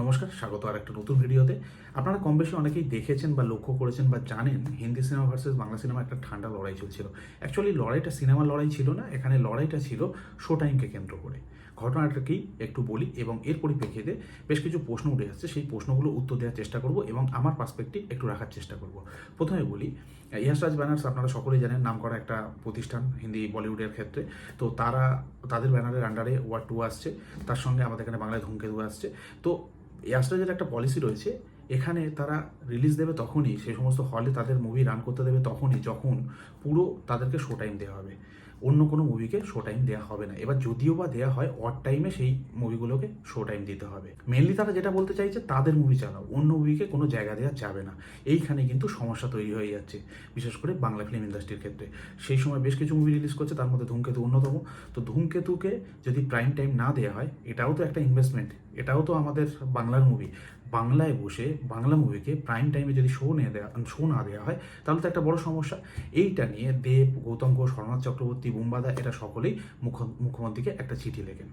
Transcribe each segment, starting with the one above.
নমস্কার, স্বাগত আর একটা নতুন ভিডিওতে। আপনারা কম বেশি অনেকেই দেখেছেন বা লক্ষ্য করেছেন বা জানেন, Hindi cinema versus Bangla cinema একটা ঠান্ডা লড়াই চলছিল। অ্যাকচুয়ালি লড়াইটা সিনেমার লড়াই ছিল না, এখানে লড়াইটা ছিল শো টাইমকে কেন্দ্র করে। ঘটনাটাকেই একটু বলি এবং এর পরিপ্রেক্ষিতে বেশ কিছু প্রশ্ন উঠে আসছে। সেই প্রশ্নগুলো উত্তর দেওয়ার চেষ্টা করব এবং আমার পার্সপেক্টিভ একটু রাখার চেষ্টা করব। প্রথমে বলি ইয়াসরাজ ব্যানার্স, আপনারা সকলেই জানেন নাম করা একটা প্রতিষ্ঠান হিন্দি বলিউডের ক্ষেত্রে। তো তারা, তাদের ব্যানারের আন্ডারে ওয়ার টু আসছে। তার সঙ্গে আমাদের এখানে বাংলায় ধূমকেতু আসছে। তো ইয়াসরাজের একটা পলিসি রয়েছে, এখানে তারা রিলিজ দেবে তখনই, সেই সমস্ত হলে তাদের মুভি রান করতে দেবে তখনই, যখন পুরো তাদেরকে শো টাইম দেওয়া হবে। অন্য কোনো মুভিকে শো টাইম দেওয়া হবে না। এবার যদিও বা দেওয়া হয় অড টাইমে সেই মুভিগুলোকে শো টাইম দিতে হবে। মেনলি তারা যেটা বলতে চাইছে, তাদের মুভি চালাও। অন্য মুভিকে কোনো জায়গা দেওয়া যাবে না। এইখানে কিন্তু সমস্যা তৈরি হয়ে যাচ্ছে, বিশেষ করে বাংলা ফিল্ম ইন্ডাস্ট্রির ক্ষেত্রে। সেই সময় বেশ কিছু মুভি রিলিজ করছে, তার মধ্যে ধূমকেতু অন্যতম। তো ধূমকেতুকে যদি প্রাইম টাইম না দেওয়া হয়, এটাও তো একটা ইনভেস্টমেন্ট এটাও তো আমাদের বাংলার মুভি বাংলায় বসে বাংলা মুভিকে প্রাইম টাইমে যদি শো নিয়ে দেওয়া শো না দেওয়া হয়, তাহলে তো একটা বড় সমস্যা। এইটা নিয়ে দেব, গৌতম ঘোষ হরনাথ চক্রবর্তী, বুম্বাদা এটা সকলেই মুখ্য মুখ্যমন্ত্রীকে একটা চিঠি লেখেন।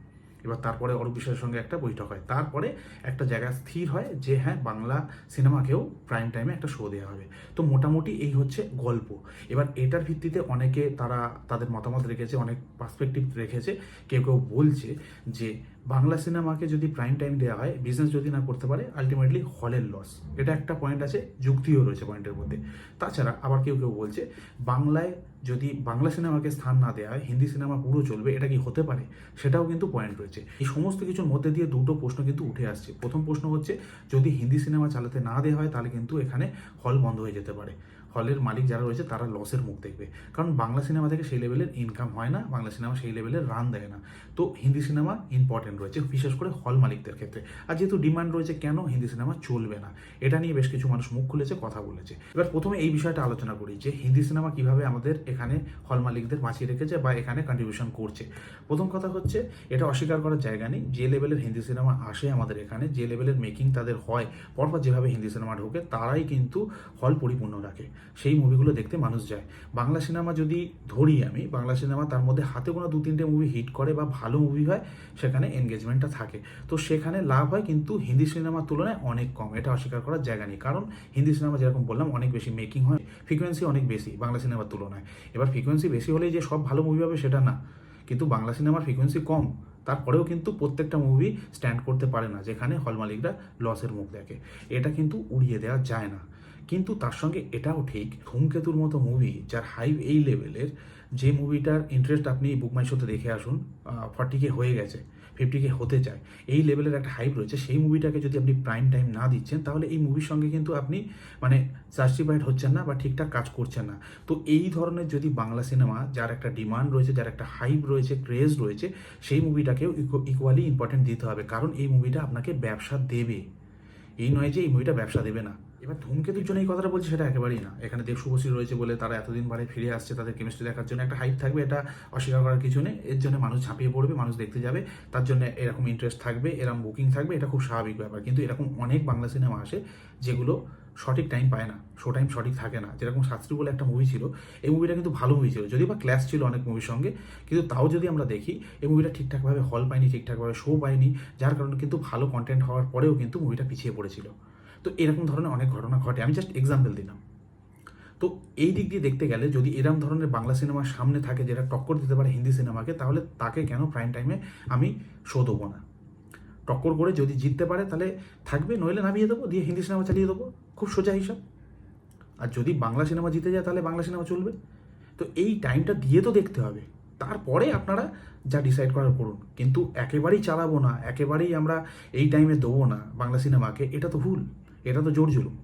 এবার তারপরে অরূপ বিশ্বাসের সঙ্গে একটা বৈঠক হয়। তারপরে একটা জায়গা স্থির হয় যে হ্যাঁ বাংলা সিনেমাকেও প্রাইম টাইমে একটা শো দেওয়া হবে। তো মোটামুটি এই হচ্ছে গল্প। এবার এটার ভিত্তিতে অনেকে তারা তাদের মতামত রেখেছে, অনেক পার্সপেক্টিভ রেখেছে। কেউ কেউ বলছে যে বাংলা সিনেমাকে যদি প্রাইম টাইম দেওয়া হয় বিজনেস যদি না করতে পারে আলটিমেটলি হলের লস এটা একটা পয়েন্ট আছে, যুক্তিও রয়েছে পয়েন্টের মধ্যে। তাছাড়া আবার কেউ কেউ বলছে, বাংলায় যদি বাংলা সিনেমাকে স্থান না দেওয়া হয়, হিন্দি সিনেমা পুরো চলবে, এটা কি হতে পারে? সেটাও কিন্তু পয়েন্ট রয়েছে। এই সমস্ত কিছুর মধ্যে দিয়ে দুটো প্রশ্ন কিন্তু উঠে আসছে। প্রথম প্রশ্ন হচ্ছে, যদি হিন্দি সিনেমা চালাতে না দেওয়া হয়, তাহলে কিন্তু এখানে হল বন্ধ হয়ে যেতে পারে। হলের মালিক যারা রয়েছে, তারা লসের মুখ দেখবে। কারণ বাংলা সিনেমা থেকে সেই লেভেলের ইনকাম হয় না, বাংলা সিনেমা সেই লেভেলের রান দেয় না। তো হিন্দি সিনেমা ইম্পর্টেন্ট রয়েছে, বিশেষ করে হল মালিকদের ক্ষেত্রে। আর যেহেতু ডিমান্ড রয়েছে, কেন হিন্দি সিনেমা চলবে না? এটা নিয়ে বেশ কিছু মানুষ মুখ খুলেছে, কথা বলেছে। এবার প্রথমে এই বিষয়টা আলোচনা করি যে, হিন্দি সিনেমা কীভাবে আমাদের এখানে হল মালিকদের বাঁচিয়ে রেখেছে বা এখানে কন্ট্রিবিউশন করছে। প্রথম কথা হচ্ছে, এটা অস্বীকার করার জায়গা নেই। যে লেভেলের হিন্দি সিনেমা আসে আমাদের এখানে, যে লেভেলের মেকিং তাদের হয়, পরপর যেভাবে হিন্দি সিনেমা ঢোকে, তারাই কিন্তু হল পরিপূর্ণ রাখে। সেই মুভিগুলো দেখতে মানুষ যায়। বাংলা সিনেমা যদি ধরি আমি, বাংলা সিনেমা তার মধ্যে হাতে কোনো দু তিনটে মুভি হিট করে বা ভালো মুভি হয়, সেখানে এনগেজমেন্টটা থাকে। তো সেখানে লাভ হয় কিন্তু হিন্দি সিনেমার তুলনায় অনেক কম। এটা অস্বীকার করার জায়গা নেই। কারণ হিন্দি সিনেমা যেরকম বললাম, অনেক বেশি মেকিং হয় ফ্রিকোয়েন্সি অনেক বেশি বাংলা সিনেমার তুলনায়। এবার ফ্রিকোয়েন্সি বেশি হলেই যে সব ভালো মুভি হবে সেটা না। কিন্তু বাংলা সিনেমার ফ্রিকোয়েন্সি কম। তারপরেও কিন্তু প্রত্যেকটা মুভি স্ট্যান্ড করতে পারে না, যেখানে হল মালিকরা লসের মুখ দেখে। এটা কিন্তু উড়িয়ে দেওয়া যায় না। কিন্তু তার সঙ্গে এটাও ঠিক, ধূমকেতুর মতো মুভি যার হাইপ এই লেভেলের যে মুভিটার ইন্টারেস্ট আপনি বুক মাই শোতে দেখে আসুন ফর্টি কে হয়ে গেছে ফিফটি কে হতে চায়, এই লেভেলের একটা হাইপ রয়েছে। সেই মুভিটাকে যদি আপনি প্রাইম টাইম না দিচ্ছেন, তাহলে এই মুভির সঙ্গে কিন্তু আপনি মানে জাস্টিফাইড হচ্ছেন না বা ঠিকঠাক কাজ করছেন না। তো এই ধরনের যদি বাংলা সিনেমা যার একটা ডিমান্ড রয়েছে, যার একটা হাইপ রয়েছে ক্রেজ রয়েছে, সেই মুভিটাকেও ইকুয়ালি ইম্পর্টেন্ট দিতে হবে। কারণ এই মুভিটা আপনাকে ব্যবসা দেবে। এই নয় যে এই মুভিটা ব্যবসা দেবে না। এবার ধূমকেতুর জন্য এই কথাটা বলছি সেটা একেবারেই না। এখানে দেব শুভশ্রী রয়েছে বলে তারা এতদিন বারে ফিরে আসছে, তাদের কেমিস্ট্রি দেখার জন্য একটা হাইপ থাকবে, এটা অস্বীকার করার কিছু নেই। এর জন্য মানুষ ঝাঁপিয়ে পড়বে, মানুষ দেখতে যাবে, তার জন্য এরকম ইন্টারেস্ট থাকবে, এরকম বুকিং থাকবে, এটা খুব স্বাভাবিক ব্যাপার। কিন্তু এরকম অনেক বাংলা সিনেমা আসে যেগুলো সঠিক টাইম পায় না শো টাইম সঠিক থাকে না। যেরকম শাস্ত্রী বলে একটা মুভি ছিল, এই মুভিটা কিন্তু ভালো মুভি ছিল যদি বা ক্ল্যাশ ছিল অনেক মুভির সঙ্গে, কিন্তু তাও যদি আমরা দেখি, এই মুভিটা ঠিকঠাকভাবে হল পায়নি, ঠিকঠাকভাবে শো পায়নি, যার কারণে কিন্তু ভালো কন্টেন্ট হওয়ার পরেও কিন্তু মুভিটা পিছিয়ে পড়েছিল। তো এরকম ধরনের অনেক ঘটনা ঘটে। আমি জাস্ট এক্সাম্পল দিলাম। তো এই দিক দিয়ে দেখতে গেলে যদি এরম ধরনের বাংলা সিনেমার সামনে থাকে যেটা টক্কর দিতে পারে হিন্দি সিনেমাকে, তাহলে তাকে কেন প্রাইম টাইমে আমি শো দেবো না? টক্কর করে যদি জিততে পারে, তাহলে থাকবে, নইলে নামিয়ে দেবো, দিয়ে হিন্দি সিনেমা চালিয়ে দেবো। খুব সোজা হিসাব। আর যদি বাংলা সিনেমা জিতে যায়, তাহলে বাংলা সিনেমা চলবে। তো এই টাইমটা দিয়ে তো দেখতে হবে। তারপরে আপনারা যা ডিসাইড করার করুন। কিন্তু একেবারেই চালাবো না, একেবারেই আমরা এই টাইমে দেবো না বাংলা সিনেমাকে, এটা তো ভুল। এটা তো জোর জুলুম।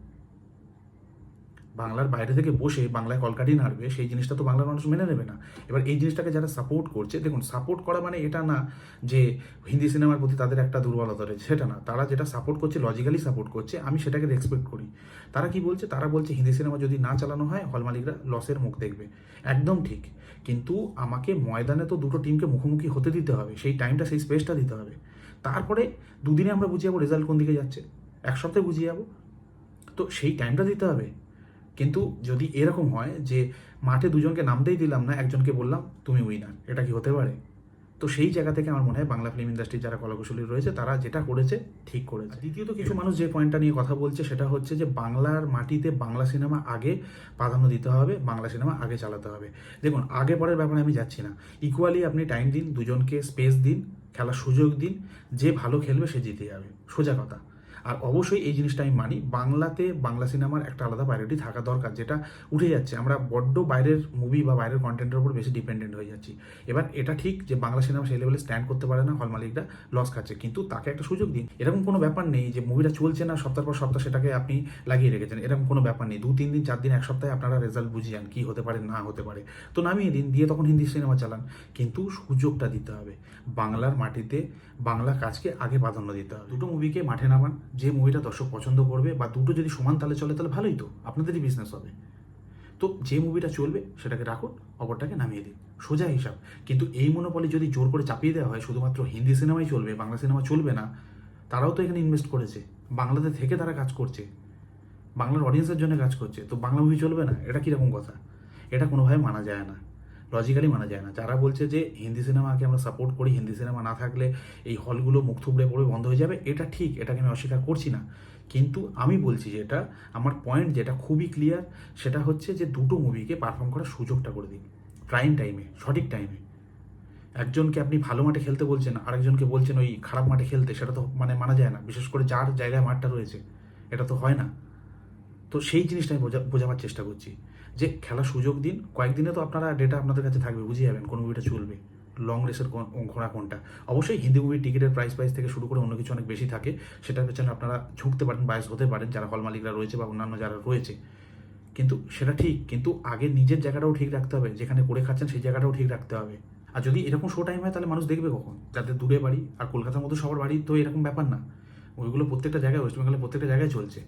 বাংলার বাইরে থেকে বসে বাংলায় কলকাটি নাড়বে, সেই জিনিসটা তো বাংলার মানুষ মেনে নেবে না। এবার এই জিনিসটাকে যারা সাপোর্ট করছে, দেখুন সাপোর্ট করা মানে এটা না যে হিন্দি সিনেমার প্রতি তাদের একটা দুর্বলতা রয়েছে, সেটা না। তারা যেটা সাপোর্ট করছে লজিক্যালি সাপোর্ট করছে, আমি সেটাকে রেসপেক্ট করি। তারা কি বলছে? তারা বলছে, হিন্দি সিনেমা যদি না চালানো হয় হল মালিকরা লসের মুখ দেখবে। একদম ঠিক। কিন্তু আমাকে ময়দানে তো দুটো টিমকে মুখোমুখি হতে দিতে হবে, সেই টাইমটা সেই স্পেসটা দিতে হবে। তারপরে দুদিনে আমরা বুঝে যাব রেজাল্ট কোন দিকে যাচ্ছে। এক সপ্তাহে বুঝিয়ে যাব। তো সেই টাইমটা দিতে হবে। কিন্তু যদি এরকম হয় যে মাঠে দুজনকে নামতেই দিলাম না একজনকে বললাম তুমি উইনার এটা কি হতে পারে? তো সেই জায়গা থেকে আমার মনে হয় বাংলা ফিল্ম ইন্ডাস্ট্রির যারা কলাকুশলী রয়েছে তারা যেটা করেছে ঠিক করেছে। দ্বিতীয়ত কিছু মানুষ যে পয়েন্টটা নিয়ে কথা বলছে সেটা হচ্ছে যে বাংলার মাটিতে বাংলা সিনেমা আগে প্রাধান্য দিতে হবে বাংলা সিনেমা আগে চালাতে হবে। দেখুন আগে পরের ব্যাপারে আমি যাচ্ছি না। ইকুয়ালি আপনি টাইম দিন দুজনকে স্পেস দিন খেলার সুযোগ দিন যে ভালো খেলবে সে জিতে যাবে। সোজা কথা। আর অবশ্যই এই জিনিসটা আমি মানি, বাংলাতে বাংলা সিনেমার একটা আলাদা প্রায়োরিটি থাকা দরকার, যেটা উঠে যাচ্ছে। আমরা বড্ড বাইরের মুভি বা বাইরের কন্টেন্টের উপর বেশি ডিপেন্ডেন্ট হয়ে যাচ্ছি। এবার এটা ঠিক যে বাংলা সিনেমা সেই লেভেলে স্ট্যান্ড করতে পারে না হল মালিকরা লস খাচ্ছে। কিন্তু তাকে একটা সুযোগ দিন। এরকম কোনো ব্যাপার নেই যে মুভিটা চলছে না, সপ্তাহ পর সপ্তাহ সেটাকে আপনি লাগিয়ে রেখেছেন। এরকম কোনো ব্যাপার নেই। দু তিন দিন, চার দিন, এক সপ্তাহে আপনারা রেজাল্ট বুঝে যান কী হতে পারে, না হতে পারে। তো নামিয়ে দিন, দিয়ে তখন হিন্দি সিনেমা চালান। কিন্তু সুযোগটা দিতে হবে। বাংলার মাটিতে বাংলা কাজকে আগে প্রাধান্য দিতে হবে। দুটো মুভিকে মাঠে নামান। যে মুভিটা দর্শক পছন্দ করবে বা দুটো যদি সমান তালে চলে তাহলে ভালোই তো। আপনাদেরই বিজনেস হবে। তো যে মুভিটা চলবে, সেটাকে রাখুন অপরটাকে নামিয়ে দিন। সোজা হিসাব। কিন্তু এই মনোপলি যদি জোর করে চাপিয়ে দেওয়া হয়, শুধুমাত্র হিন্দি সিনেমাই চলবে, বাংলা সিনেমা চলবে না, তারাও তো এখানে ইনভেস্ট করেছে। বাংলাতে থেকে তারা কাজ করছে। বাংলার অডিয়েন্সের জন্য কাজ করছে। তো বাংলা মুভি চলবে না? এটা কীরকম কথা? এটা কোনোভাবে মানা যায় না। লজিক্যালি মানা যায় না। যারা বলছে যে হিন্দি সিনেমাকে আমরা সাপোর্ট করি, হিন্দি সিনেমা না থাকলে এই হলগুলো মুখ থুবড়ে পড়ে বন্ধ হয়ে যাবে, এটা ঠিক, এটাকে আমি অস্বীকার করছি না। কিন্তু আমি বলছি যেটা আমার পয়েন্ট যেটা খুবই ক্লিয়ার সেটা হচ্ছে যে দুটো মুভিকে পারফর্ম করার সুযোগটা করে দিন। প্রাইম টাইমে সঠিক টাইমে একজনকে আপনি ভালো মাঠে খেলতে বলছেন, আরেকজনকে বলছেন ওই খারাপ মাঠে খেলতে, সেটা তো মানে মানা যায় না। বিশেষ করে যার জায়গায় মাঠটা রয়েছে, এটা তো হয় না। তো সেই জিনিসটা আমি বোঝা, বোঝাবার চেষ্টা করছি। যে খেলার সুযোগ দিন, কয়েকদিনে তো আপনারা ডেটা আপনাদের কাছে থাকবে, বুঝে যাবেন কোন মুভিটা চলবে লং রেসের ঘোড়া কোনটা। অবশ্যই হিন্দি মুভির টিকিটের প্রাইস প্রাইস থেকে শুরু করে অন্য কিছু অনেক বেশি থাকে, সেটার পেছনে আপনারা ঝুঁকতে পারেন বায়স হতে পারেন, যারা হল মালিকরা রয়েছে বা অন্যান্য যারা রয়েছে। কিন্তু সেটা ঠিক, কিন্তু আগে নিজের জায়গাটাও ঠিক রাখতে হবে, যেখানে করে খাচ্ছেন সেই জায়গাটাও ঠিক রাখতে হবে। আর যদি এরকম শো টাইম হয়, তাহলে মানুষ দেখবে কখন? যাদের দূরে বাড়ি, আর কলকাতার মতো সবার বাড়ি তো এরকম ব্যাপার না। ওইগুলো প্রত্যেকটা জায়গায় ওয়েস্ট বেঙ্গলের প্রত্যেকটা জায়গায় চলছে।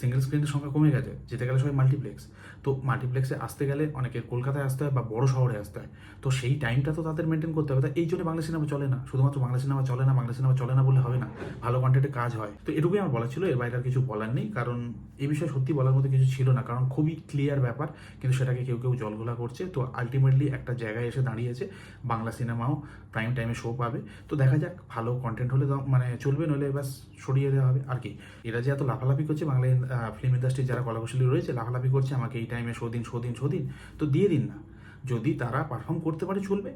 সিঙ্গেল স্ক্রিনের সংখ্যা কমে গেছে, যেতে গেলে সবাই মাল্টিপ্লেক্স তো মাল্টিপ্লেক্সে আসতে গেলে অনেকের কলকাতায় আসতে হয় বা বড় শহরে আসতে হয়। তো সেই টাইমটা তো তাদের মেনটেন করতে হবে। এই জন্য বাংলা সিনেমা চলে না। শুধুমাত্র বাংলা সিনেমা চলে না, বাংলা সিনেমা চলে না বলে হবে না। ভালো কন্টেন্টে কাজ হয়। তো এটুকুই আমার বলা ছিল। এর বাইরে আর কিছু বলার নেই। কারণ এই বিষয়ে সত্যি বলার মতো কিছু ছিল না। কারণ খুবই ক্লিয়ার ব্যাপার। কিন্তু সেটাকে কেউ কেউ জলঘোলা করছে। তো আলটিমেটলি একটা জায়গায় এসে দাঁড়িয়েছে। বাংলা সিনেমাও প্রাইম টাইমে শো পাবে। তো দেখা যাক, ভালো কন্টেন্ট হলে মানে চলবে। নইলে ব্যাস সরিয়ে দেওয়া হবে। আর কি? এরা যে এত লাফালাফি করছে বাংলা ফিল্ম ইন্ডাস্ট্রির যারা কলাকুশলী রয়েছে, লাফালাফি করছে, আমাকে এই টাইমে শো দিন শো দিন তো দিয়ে দিন না। যদি তারা পারফর্ম করতে পারে, চলবে।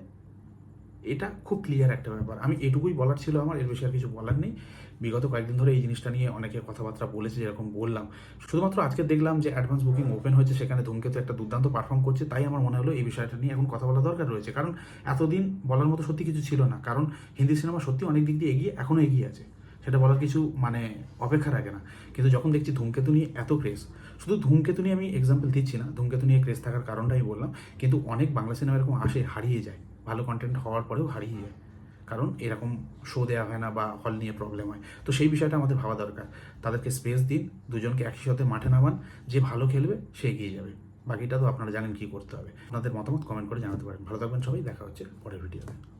এটা খুব ক্লিয়ার একটা ব্যাপার। আমি এটুকুই বলার ছিল আমার, এর বিষয়ে আর কিছু বলার নেই। বিগত কয়েকদিন ধরে এই জিনিসটা নিয়ে অনেকে কথাবার্তা বলেছে, যেরকম বললাম। শুধুমাত্র আজকে দেখলাম যে অ্যাডভান্স বুকিং ওপেন হয়েছে, সেখানে ধূমকেতু একটা দুর্দান্ত পারফর্ম করছে, তাই আমার মনে হলো এই বিষয়টা নিয়ে এখন কথা বলা দরকার রয়েছে। কারণ এতদিন বলার মতো সত্যি কিছু ছিল না। কারণ হিন্দি সিনেমা সত্যি অনেক দিক দিয়ে এগিয়ে এখনও এগিয়ে আছে। সেটা বলার কিছু মানে অপেক্ষা রাখে না। কিন্তু যখন দেখছি ধূমকেতু নিয়ে এত ক্রেজ শুধু ধূমকেতু নিয়ে আমি এক্সাম্পল দিচ্ছি না, ধূমকেতু নিয়ে ক্রেজ থাকার কারণটা আমি বললাম, কিন্তু অনেক বাংলা সিনেমা এরকম আসে, হারিয়ে যায়। ভালো কন্টেন্ট হওয়ার পরেও হারিয়ে যায়। কারণ এরকম শো দেওয়া হয় না বা হল নিয়ে প্রবলেম হয়। তো সেই বিষয়টা আমাদের ভাবা দরকার। তাদেরকে স্পেস দিন, দুজনকে একই সাথে মাঠে নামান, যে ভালো খেলবে, সে এগিয়ে যাবে। বাকিটা তো আপনারা জানেন কী করতে হবে। আপনাদের মতামত কমেন্ট করে জানাতে পারেন। ভালো থাকবেন সবাই, দেখা হচ্ছে পরের ভিডিওতে